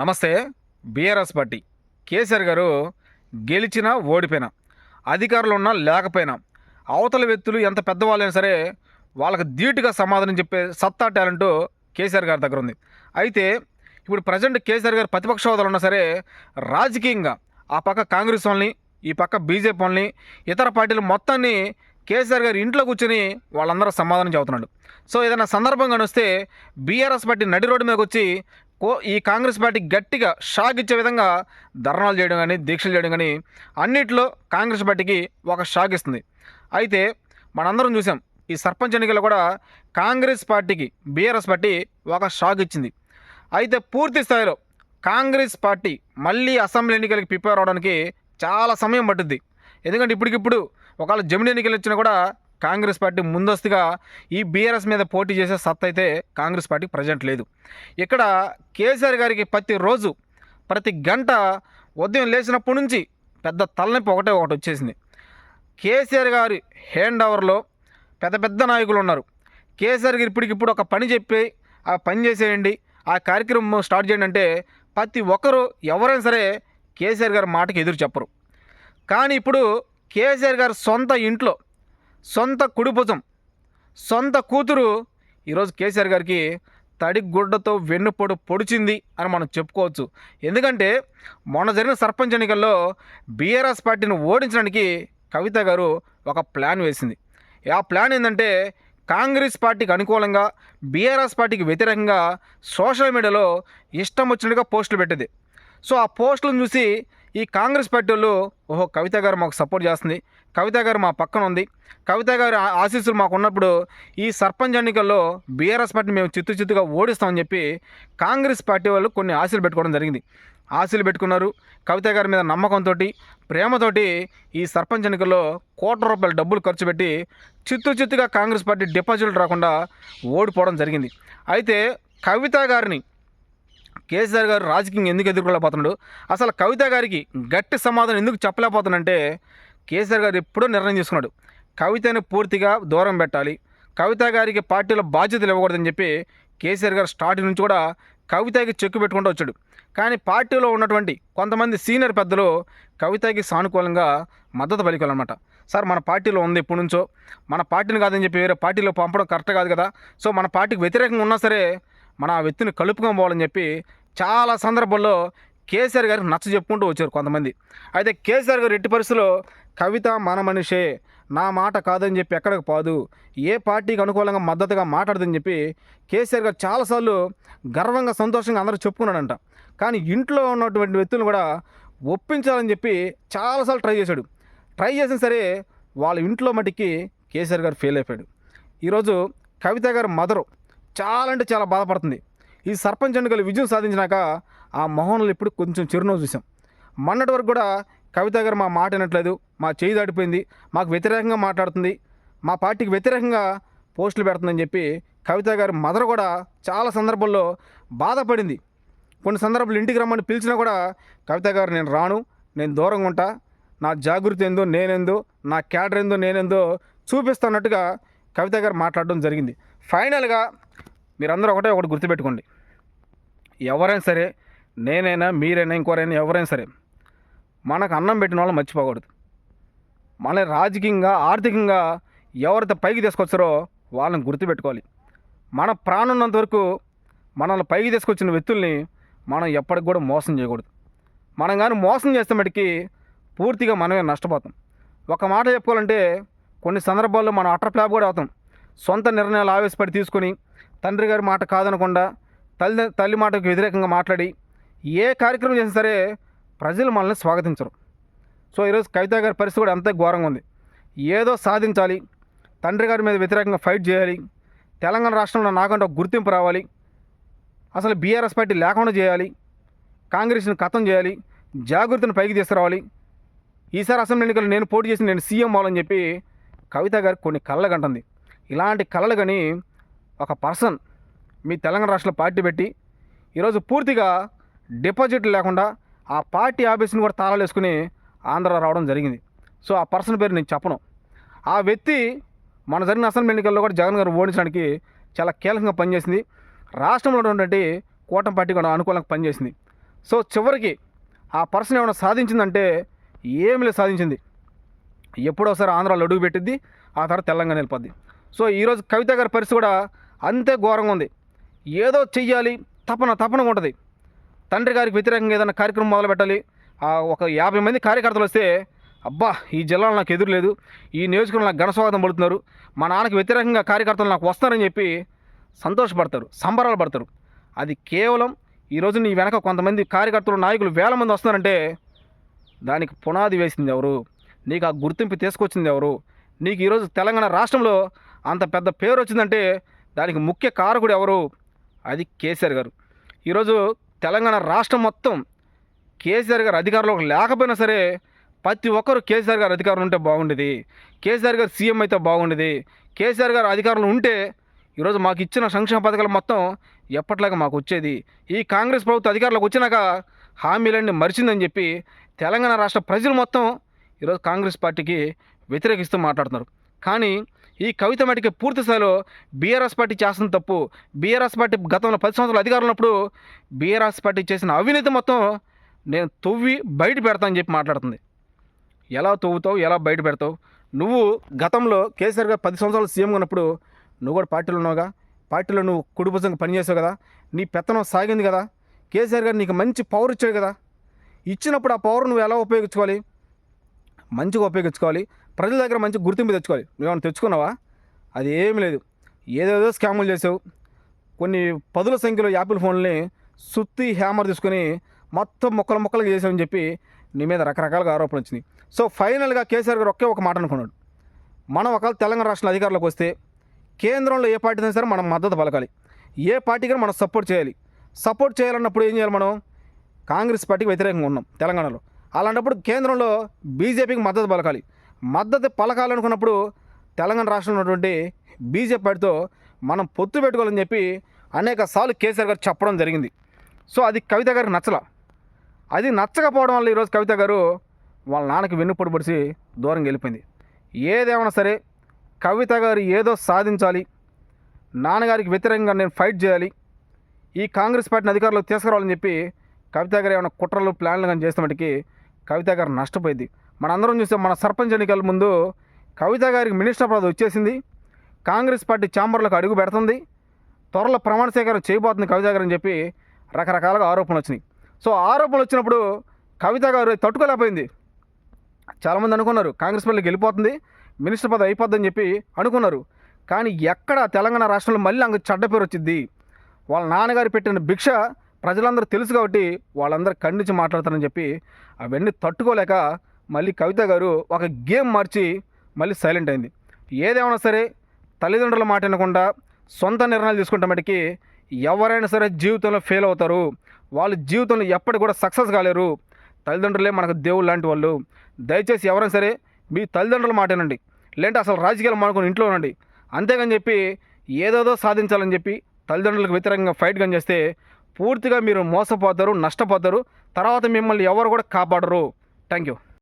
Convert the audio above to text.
నమస్తే BRS party. KCR గారు గెలిచినా ఓడిపోయినా అధికారులు ఉన్నా లేకపోయినా అవతల వ్యక్తులు ఎంత పెద్దవాళ్ళైనా సరే వాళ్ళకి ధీటుగా సమాధానం చెప్పే సత్తా టాలెంట్ కేసీఆర్ గారి దగ్గర ఉంది. అయితే ఇప్పుడు ప్రజెంట్ కేసీఆర్ గారు ప్రతిపక్ష హోదాలు ఉన్నా సరే రాజకీయంగా ఆ పక్క కాంగ్రెస్ వాళ్ళని ఈ పక్క బీజేపీ వాళ్ళని ఇతర పార్టీలు మొత్తాన్ని కేసీఆర్ గారు ఇంట్లో కూర్చొని వాళ్ళందరూ సమాధానం చెబుతున్నాడు. సో ఏదైనా సందర్భంగా వస్తే బీఆర్ఎస్ పార్టీ నడి రోడ్డు మీదకి వచ్చి కో ఈ కాంగ్రెస్ పార్టీ గట్టిగా షాక్ ఇచ్చే విధంగా ధర్నాలు చేయడం కానీ దీక్షలు చేయడం కానీ అన్నిట్లో కాంగ్రెస్ పార్టీకి ఒక షాక్ ఇస్తుంది. అయితే మనందరం చూసాం ఈ సర్పంచ్ ఎన్నికల్లో కూడా కాంగ్రెస్ పార్టీకి బీఆర్ఎస్ పార్టీ ఒక షాక్ ఇచ్చింది. అయితే పూర్తి స్థాయిలో కాంగ్రెస్ పార్టీ మళ్ళీ అసెంబ్లీ ఎన్నికలకి ప్రిపేర్ అవడానికి చాలా సమయం పట్టుద్ది. ఎందుకంటే ఇప్పటికిప్పుడు ఒకవేళ జమిడి ఎన్నికలు వచ్చినా కూడా కాంగ్రెస్ పార్టీ ముందస్తుగా ఈ బీఆర్ఎస్ మీద పోటీ చేసే సత్తా అయితే కాంగ్రెస్ పార్టీకి ప్రజెంట్ లేదు. ఇక్కడ కేసీఆర్ గారికి ప్రతిరోజు ప్రతి గంట ఉదయం లేచినప్పటి నుంచి పెద్ద తలనొప్పి ఒకటే ఒకటి వచ్చేసింది. కేసీఆర్ గారి హ్యాండ్ ఓవర్లో పెద్ద పెద్ద నాయకులు ఉన్నారు. కేసీఆర్ గారు ఇప్పటికిప్పుడు ఒక పని చెప్పి ఆ పని చేసేయండి ఆ కార్యక్రమం స్టార్ట్ చేయండి అంటే ప్రతి ఒక్కరు ఎవరైనా సరే కేసీఆర్ గారి మాటకి ఎదురు చెప్పరు. కానీ ఇప్పుడు కేసీఆర్ గారు సొంత ఇంట్లో సొంత కుడిభుజం. సొంత కూతురు. ఈరోజు కేసీఆర్ గారికి తడి గుడ్డతో వెన్నుపొడు పొడిచింది అని మనం చెప్పుకోవచ్చు. ఎందుకంటే మొన్న జరిగిన సర్పంచ్ ఎన్నికల్లో బీఆర్ఎస్ పార్టీని ఓడించడానికి కవిత గారు ఒక ప్లాన్ వేసింది. ఆ ప్లాన్ ఏంటంటే కాంగ్రెస్ పార్టీకి అనుకూలంగా బీఆర్ఎస్ పార్టీకి వ్యతిరేకంగా సోషల్ మీడియాలో ఇష్టం వచ్చినట్టుగా పోస్టులు పెట్టేది. సో ఆ పోస్టులను చూసి ఈ కాంగ్రెస్ పార్టీ వాళ్ళు ఓహో కవిత గారు మాకు సపోర్ట్ చేస్తుంది. కవిత గారు మా పక్కన ఉంది. కవిత గారి ఆ- ఆశీస్సులు మాకు ఉన్నప్పుడు ఈ సర్పంచ్ ఎన్నికల్లో బీఆర్ఎస్ పార్టీ మేము చిత్తు చిత్తుగా ఓడిస్తామని చెప్పి కాంగ్రెస్ పార్టీ వాళ్ళు కొన్ని ఆశలు పెట్టుకోవడం జరిగింది. ఆశలు పెట్టుకున్నారు. కవిత గారి మీద నమ్మకంతో ప్రేమతోటి ఈ సర్పంచ్ ఎన్నికల్లో కోట్ల రూపాయల డబ్బులు ఖర్చు పెట్టి చిత్తు చిత్తుగా కాంగ్రెస్ పార్టీ డిపాజిట్లు రాకుండా ఓడిపోవడం జరిగింది. అయితే కవిత గారిని కేసీఆర్ గారు రాజకీయం ఎందుకు ఎదుర్కోలేకపోతున్నాడు? అసలు కవిత గారికి గట్టి సమాధానం ఎందుకు చెప్పలేకపోతున్నాడంటే కేసీఆర్ గారు ఎప్పుడో నిర్ణయం తీసుకున్నాడు. కవితని పూర్తిగా దూరం పెట్టాలి. కవిత గారికి పార్టీలో బాధ్యతలు ఇవ్వకూడదని చెప్పి కేసీఆర్ గారు స్టార్టింగ్ నుంచి కూడా కవితకి చెక్కు పెట్టుకుంటూ వచ్చాడు. కానీ పార్టీలో ఉన్నటువంటి కొంతమంది సీనియర్ పెద్దలు కవితకి సానుకూలంగా మద్దతు పలికాలన్నమాట సార్ మన పార్టీలో ఉంది ఎప్పటి నుంచో. మన పార్టీని కాదని చెప్పి వేరే పార్టీలో పంపడం కరెక్ట్ కాదు కదా. సో మన పార్టీకి వ్యతిరేకంగా ఉన్నా సరే మన ఆ వ్యక్తిని కలుపుకొని పోవాలని చెప్పి చాలా సందర్భాల్లో కేసీఆర్ గారికి నచ్చ చెప్పుకుంటూ వచ్చారు కొంతమంది. అయితే కేసీఆర్ గారు ఎట్టి పరిస్థితుల్లో కవిత మన మనిషే నా మాట కాదని చెప్పి ఎక్కడికి పోదు ఏ పార్టీకి అనుకూలంగా మద్దతుగా మాట్లాడదని చెప్పి కేసీఆర్ గారు చాలాసార్లు గర్వంగా సంతోషంగా అందరూ చెప్పుకున్నాడంట. కానీ ఇంట్లో ఉన్నటువంటి వ్యక్తులను కూడా ఒప్పించాలని చెప్పి చాలాసార్లు ట్రై చేశాడు. ట్రై చేసినా సరే వాళ్ళ ఇంట్లో మటుకి కేసీఆర్ గారు ఫెయిల్ అయిపోయాడు. ఈరోజు కవిత గారు మదరు చాలా అంటే చాలా బాధపడుతుంది. ఈ సర్పంచ్ ఎన్నికలు విజయం సాధించినాక ఆ మొహంలో ఇప్పుడు కొంచెం చిరునవ్వు చూసాం మొన్నటి వరకు కూడా కవిత గారు మా మాట వినట్లేదు మా చేయి దాటిపోయింది మాకు వ్యతిరేకంగా మాట్లాడుతుంది మా పార్టీకి వ్యతిరేకంగా పోస్టులు పెడుతుందని చెప్పి కవిత గారి మదర్ కూడా చాలా సందర్భాల్లో బాధపడింది. కొన్ని సందర్భాలు ఇంటికి రమ్మని పిలిచినా కూడా కవిత గారు నేను రాను నేను దూరంగా ఉంటా నా జాగృతి ఏందో నేనేందో నా క్యాడర్ ఏందో నేనేందో చూపిస్తున్నట్టుగా కవిత గారు మాట్లాడడం జరిగింది. ఫైనల్గా మీరందరూ ఒకటే ఒకటి గుర్తుపెట్టుకోండి. ఎవరైనా సరే నేనైనా మీరైనా ఇంకోరైనా ఎవరైనా సరే మనకు అన్నం పెట్టిన వాళ్ళని మర్చిపోకూడదు. మన రాజకీయంగా ఆర్థికంగా ఎవరైతే పైకి తీసుకొచ్చారో వాళ్ళని గుర్తుపెట్టుకోవాలి. మన ప్రాణం ఉన్నంత వరకు మనల్ని పైకి తీసుకొచ్చిన వ్యక్తుల్ని మనం ఎప్పటికి కూడా మోసం చేయకూడదు. మనం కానీ మోసం చేస్తే మటుకి పూర్తిగా మనమే నష్టపోతాం. ఒక మాట చెప్పుకోవాలంటే కొన్ని సందర్భాల్లో మనం అటర్ ఫ్లాప్ కూడా అవుతాం. సొంత నిర్ణయాలు ఆవేశపడి తీసుకొని తండ్రి గారి మాట కాదనకుండా తల్లి తల్లి మాటకు వ్యతిరేకంగా మాట్లాడి ఏ కార్యక్రమం చేసినా సరే ప్రజలు మనల్ని స్వాగతించరు. సో ఈరోజు కవిత గారి పరిస్థితి కూడా అంతే ఘోరంగా ఉంది. ఏదో సాధించాలి తండ్రి గారి మీద వ్యతిరేకంగా ఫైట్ చేయాలి తెలంగాణ రాష్ట్రంలో నాకంటే ఒక గుర్తింపు రావాలి అసలు బీఆర్ఎస్ పార్టీ లేకుండా చేయాలి కాంగ్రెస్ని ఖతం చేయాలి జాగృతిని పైకి తీసుకురావాలి. ఈసారి అసెంబ్లీ ఎన్నికలు నేను పోటీ చేసి నేను సీఎం అవ్వాలని చెప్పి కవిత గారికి కొన్ని కళ్ళ కంటుంది. ఇలాంటి కళలు కానీ ఒక పర్సన్ మీ తెలంగాణ రాష్ట్రంలో పార్టీ పెట్టి ఈరోజు పూర్తిగా డిపాజిట్లు లేకుండా ఆ పార్టీ ఆఫీస్ని కూడా తాళాలు వేసుకుని ఆంధ్ర రావడం జరిగింది. సో ఆ పర్సన్ పేరు నేను చెప్పను. ఆ వ్యక్తి మన జరిగిన అసెంబ్లీ ఎన్నికల్లో కూడా జగన్ గారు ఓడించడానికి చాలా కీలకంగా పనిచేసింది. రాష్ట్రంలో ఉన్నటువంటి కూటమి పార్టీ కూడా అనుకూలంగా పనిచేసింది. సో చివరికి ఆ పర్సన్ ఏమైనా సాధించిందంటే ఏమి లేదు సాధించింది. ఎప్పుడో సరే ఆంధ్రాలో అడుగు పెట్టిద్ది ఆ తర్వాత తెలంగాణ వెళ్ళిపోద్ది. సో ఈరోజు కవిత గారి పరిస్థితి కూడా అంతే ఘోరంగా ఉంది. ఏదో చెయ్యాలి తపన తపనగా ఉంటుంది. తండ్రి గారికి వ్యతిరేకంగా ఏదైనా కార్యక్రమం మొదలు పెట్టాలి ఒక యాభై మంది కార్యకర్తలు వస్తే అబ్బా ఈ జిల్లాలో నాకు ఎదురు లేదు ఈ నియోజకవర్గంలో నాకు ఘనస్వాగతం పడుతున్నారు మా నాన్నకి వ్యతిరేకంగా కార్యకర్తలు నాకు వస్తారని చెప్పి సంతోషపడతారు సంబరాలు పడతారు. అది కేవలం ఈరోజు నీ వెనక కొంతమంది కార్యకర్తలు నాయకులు వేల మంది వస్తున్నారంటే దానికి పునాది వేసింది ఎవరు? నీకు ఆ గుర్తింపు తీసుకొచ్చింది ఎవరు? నీకు ఈరోజు తెలంగాణ రాష్ట్రంలో అంత పెద్ద పేరు వచ్చిందంటే దానికి ముఖ్య కారకుడు ఎవరు? అది కేసీఆర్ గారు. ఈరోజు తెలంగాణ రాష్ట్రం మొత్తం కేసీఆర్ గారు అధికారంలోకి లేకపోయినా సరే ప్రతి ఒక్కరు కేసీఆర్ గారు అధికారంలో ఉంటే బాగుండేది. కేసీఆర్ గారు సీఎం అయితే బాగుండేది. కేసీఆర్ గారు అధికారంలో ఉంటే ఈరోజు మాకు ఇచ్చిన సంక్షేమ పథకాలు మొత్తం ఎప్పట్లాగా మాకు వచ్చేది. ఈ కాంగ్రెస్ ప్రభుత్వం అధికారంలోకి వచ్చినాక హామీలన్నీ మరిచిందని చెప్పి తెలంగాణ రాష్ట్ర ప్రజలు మొత్తం ఈరోజు కాంగ్రెస్ పార్టీకి వ్యతిరేకిస్తూ మాట్లాడుతున్నారు. కానీ ఈ కవిత మటుకి పూర్తి స్థాయిలో బీఆర్ఎస్ పార్టీ చేస్తున్న తప్పు. బీఆర్ఎస్ పార్టీ గతంలో పది సంవత్సరాలు అధికారంలో ఉన్నప్పుడు బీఆర్ఎస్ పార్టీ చేసిన అవినీతి మొత్తం నేను తవ్వి బయట పెడతానని చెప్పి మాట్లాడుతుంది. ఎలా తవ్వుతావు ఎలా బయట పెడతావు? నువ్వు గతంలో కేసీఆర్ గారు పది సంవత్సరాలు సీఎం ఉన్నప్పుడు నువ్వు కూడా పార్టీలో ఉన్నావుగా. పార్టీలో నువ్వు కుడిభుజంగా పనిచేసావు కదా. నీ పెత్తనం సాగింది కదా. కేసీఆర్ గారు నీకు మంచి పవర్ ఇచ్చాడు కదా. ఇచ్చినప్పుడు ఆ పవర్ నువ్వు ఎలా ఉపయోగించుకోవాలి? మంచిగా ఉపయోగించుకోవాలి. ప్రజల దగ్గర మంచి గుర్తింపు తెచ్చుకోవాలి. నువ్వేమైనా తెచ్చుకున్నావా? అది ఏమీ లేదు. ఏదేదో స్కాములు చేసావు. కొన్ని పదుల సంఖ్యలో యాపిల్ ఫోన్లని సుత్తి హ్యామర్ తీసుకొని మొత్తం మొక్కలు మొక్కలుగా చేసామని చెప్పి నీ మీద రకరకాలుగా ఆరోపణలు వచ్చింది సో ఫైనల్గా కేసీఆర్ గారు ఒకే ఒక మాట అనుకున్నాడు. మనం ఒకవేళ తెలంగాణ రాష్ట్రంలో అధికారంలోకి వస్తే కేంద్రంలో ఏ పార్టీ అయినా సరే మనం మద్దతు పలకాలి. ఏ పార్టీకి మనం సపోర్ట్ చేయాలి? సపోర్ట్ చేయాలన్నప్పుడు ఏం చేయాలి మనం? కాంగ్రెస్ పార్టీకి వ్యతిరేకంగా ఉన్నాం తెలంగాణలో. అలాంటప్పుడు కేంద్రంలో బీజేపీకి మద్దతు పలకాలి. మద్దతు పలకాలనుకున్నప్పుడు తెలంగాణ రాష్ట్రంలో ఉన్నటువంటి బీజేపీ పార్టీతో మనం పొత్తు పెట్టుకోవాలని చెప్పి అనేక సార్లు కేసీఆర్ గారు చెప్పడం జరిగింది. సో అది కవిత గారికి నచ్చల. అది నచ్చకపోవడం వల్ల ఈరోజు కవిత గారు వాళ్ళ నాన్నకి వెన్నుపొడి పొడిచి దూరంగా వెళ్ళిపోయింది ఏదేమైనా సరే కవిత గారు ఏదో సాధించాలి. నాన్నగారికి వ్యతిరేకంగా నేను ఫైట్ చేయాలి. ఈ కాంగ్రెస్ పార్టీని అధికారంలోకి తీసుకురావాలని చెప్పి కవిత గారు ఏమైనా కుట్రలు ప్లాన్లు కానీ చేసిన మటుకి కవిత గారు నష్టపోయింది. మనందరం చూస్తే మన సర్పంచ్ ఎన్నికల ముందు కవిత గారికి మినిస్టర్ పదవి వచ్చేసింది. కాంగ్రెస్ పార్టీ ఛాంబర్లకు అడుగు పెడుతుంది. త్వరలో ప్రమాణ స్వీకారం చేయబోతుంది కవిత గారు అని చెప్పి రకరకాలుగా ఆరోపణలు వచ్చినాయి. సో ఆరోపణలు వచ్చినప్పుడు కవిత గారు తట్టుకోలేకపోయింది. చాలామంది అనుకున్నారు కాంగ్రెస్ పార్టీకి వెళ్ళిపోతుంది మినిస్టర్ పదవి అయిపోద్దని చెప్పి అనుకున్నారు. కానీ ఎక్కడ తెలంగాణ రాష్ట్రంలో మళ్ళీ అంక చెడ్డ పేరు వచ్చింది వాళ్ళ నాన్నగారు పెట్టిన భిక్ష ప్రజలందరూ తెలుసు కాబట్టి వాళ్ళందరూ ఖండించి మాట్లాడతారని చెప్పి అవన్నీ తట్టుకోలేక మళ్ళీ కవిత గారు ఒక గేమ్ మార్చి మళ్ళీ సైలెంట్ అయింది. ఏదేమైనా సరే తల్లిదండ్రుల మాట వినకుండా సొంత నిర్ణయాలు తీసుకుంటే మటుకి ఎవరైనా సరే జీవితంలో ఫెయిల్ అవుతారు. వాళ్ళ జీవితంలో ఎప్పటికి కూడా సక్సెస్ కాలేరు. తల్లిదండ్రులే మనకు దేవుడు లాంటి వాళ్ళు. దయచేసి ఎవరైనా సరే మీ తల్లిదండ్రుల మాట వినండి. లేదంటే అసలు రాజకీయాలు మానుకొని ఇంట్లో ఉండండి. అంతేగాని చెప్పి ఏదేదో సాధించాలని చెప్పి తల్లిదండ్రులకు వ్యతిరేకంగా ఫైట్ కానీ చేస్తే పూర్తిగా మీరు మోసపోతారు నష్టపోతారు. తర్వాత మిమ్మల్ని ఎవరు కూడా కాపాడరు. Thank you